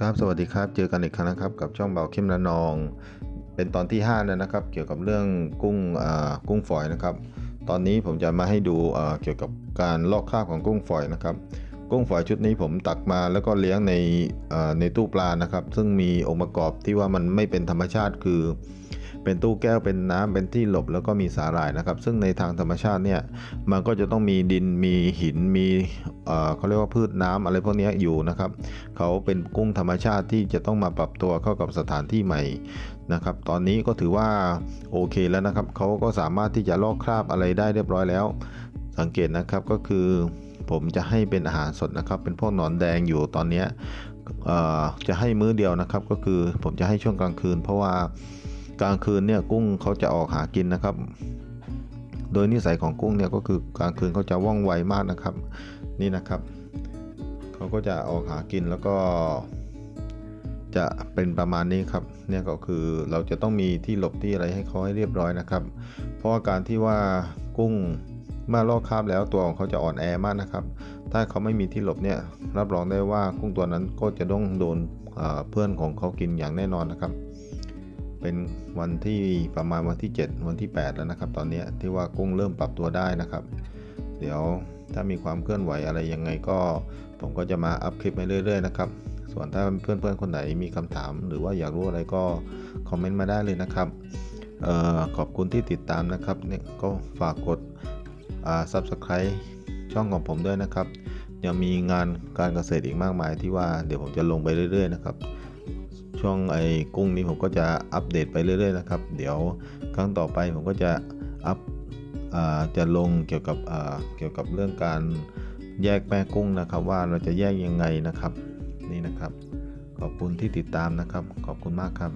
ครับสวัสดีครับ เจอกันอีกครั้งนะครับ กับช่องเบาเข้มละนอง เป็นตอนที่5แล้วนะครับ เกี่ยวกับเรื่องกุ้งอ่ากุ้งฝอยนะครับ ตอนนี้ผมจะมาให้ดูอ่าเกี่ยวกับการลอกคราบของกุ้งฝอยนะครับ กุ้งฝอยชุดนี้ผมตักมาแล้วก็เลี้ยงในอ่าในตู้ปลานะครับ ซึ่งมีองค์ประกอบที่ว่ามันไม่เป็นธรรมชาติคือ เป็นตู้แก้วเป็นน้ำเป็นที่หลบแล้วก็มีสาหร่ายนะครับ ซึ่งในทางธรรมชาติเนี่ยมันก็จะต้องมีดินมีหินมีเขาเรียกว่าพืชน้ำอะไรพวกนี้อยู่นะครับเขาเป็นกุ้งธรรมชาติที่จะต้องมาปรับตัวเข้ากับสถานที่ใหม่นะครับ ตอนนี้ก็ถือว่าโอเคแล้วนะครับเขาก็สามารถที่จะลอกคราบอะไรได้เรียบร้อยแล้ว สังเกตนะครับก็คือผมจะให้เป็นอาหารสดนะครับ เป็นพวกหนอนแดงอยู่ตอนนี้จะให้มื้อเดียวนะครับ ก็คือผมจะให้ช่วงกลางคืน เพราะว่า กลางคืนเนี่ยกุ้งเขาจะออกหากินนะครับ โดยนิสัยของกุ้งเนี่ยก็คือกลางคืนเขาจะว่องไวมากนะครับ นี่นะครับเขาก็จะออกหากินแล้วก็จะเป็นประมาณนี้ครับเนี่ยก็คือเราจะต้องมีที่หลบที่อะไรให้เขาให้เรียบร้อยนะครับ เพราะาการที่ว่ากุ้งเมื่อลอกคราบแล้วตัวของเขาจะอ่อนแอมากนะครับ ถ้าเขาไม่มีที่หลบเนี่ยรับรองได้ว่ากุ้งตัวนั้นก็จะต้องโดนเพื่อนของเขากินอย่างแน่นอนนะครับ เป็นวันที่ประมาณวันที่ 7 วันที่ 8 แล้วนะครับ ตอนนี้ที่ว่ากุ้งเริ่มปรับตัวได้นะครับ เดี๋ยวถ้ามีความเคลื่อนไหวอะไรยังไงก็ผมก็จะมาอัพคลิปไปเรื่อยๆนะครับ ส่วนถ้าเพื่อนๆคนไหนมีคำถาม หรือว่าอยากรู้อะไรก็คอมเมนต์มาได้เลยนะครับออขอบคุณที่ติดตามนะครับเนี่ยก็ฝากกดอ่า subscribe ช่องของผมด้วยนะครับ ยังมีงานการเกษตรอีกมากมายที่ว่าเดี๋ยวผมจะลงไปเรื่อย ๆ นะครับ ช่วงไอ้กุ้งนี้ผมก็จะอัปเดตไปเรื่อยๆนะครับ เดี๋ยวครั้งต่อไปผมก็จะอัพจะลงเกี่ยวกับเกี่ยวกับเรื่องการแยกแม่กุ้งนะครับ ว่าเราจะแยกยังไงนะครับนี่นะครับ ขอบคุณที่ติดตามนะครับ ขอบคุณมากครับ